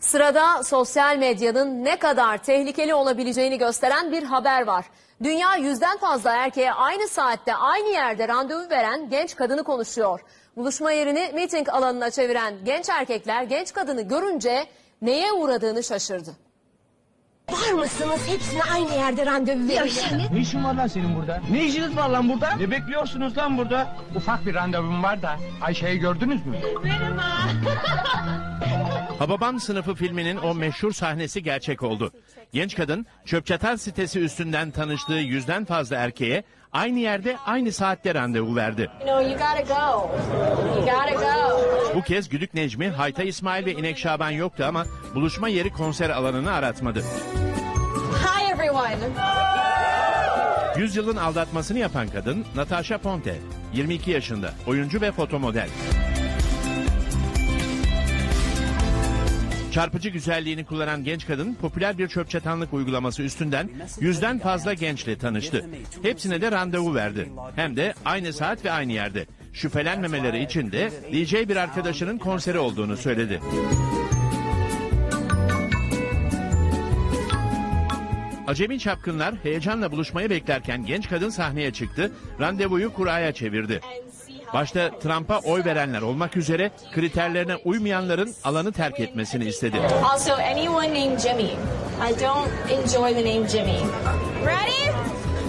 Sırada sosyal medyanın ne kadar tehlikeli olabileceğini gösteren bir haber var. Dünya yüzden fazla erkeğe aynı saatte aynı yerde randevu veren genç kadını konuşuyor. Buluşma yerini miting alanına çeviren genç erkekler genç kadını görünce neye uğradığını şaşırdı. Var mısınız? Hepsine aynı yerde randevu verin. Ne işin var lan senin burada? Ne işiniz var lan burada? Ne bekliyorsunuz lan burada? Ufak bir randevum var da Ayşe'yi gördünüz mü? Hababam sınıfı filminin o meşhur sahnesi gerçek oldu. Genç kadın çöpçatan sitesi üstünden tanıştığı yüzden fazla erkeğe aynı yerde aynı saatte randevu verdi. Bu kez Güdük Necmi, Hayta İsmail ve İnek Şaban yoktu ama buluşma yeri konser alanını aratmadı. Everyone. Yüzyılın aldatmasını yapan kadın Natasha Ponte, 22 yaşında, oyuncu ve fotomodel. Çarpıcı güzelliğini kullanan genç kadın popüler bir çöp çatanlık uygulaması üstünden yüzden fazla gençle tanıştı. Hepsine de randevu verdi. Hem de aynı saat ve aynı yerde. Şüphelenmemeleri için de DJ bir arkadaşının konseri olduğunu söyledi. Acemi çapkınlar heyecanla buluşmayı beklerken genç kadın sahneye çıktı, randevuyu kuraya çevirdi. Başta Trump'a oy verenler olmak üzere kriterlerine uymayanların alanı terk etmesini istedi. Also, anyone named Jimmy. I don't enjoy the name Jimmy. Ready?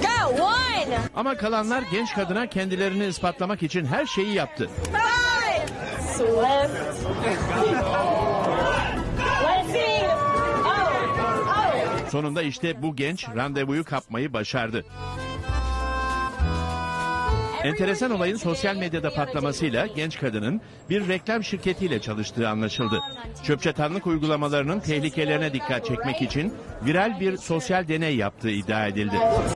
Go! One! Ama kalanlar genç kadına kendilerini ispatlamak için her şeyi yaptı. Five! Swift. Sonunda işte bu genç randevuyu kapmayı başardı. Enteresan olayın sosyal medyada patlamasıyla genç kadının bir reklam şirketiyle çalıştığı anlaşıldı. Çöpçatanlık uygulamalarının tehlikelerine dikkat çekmek için viral bir sosyal deney yaptığı iddia edildi.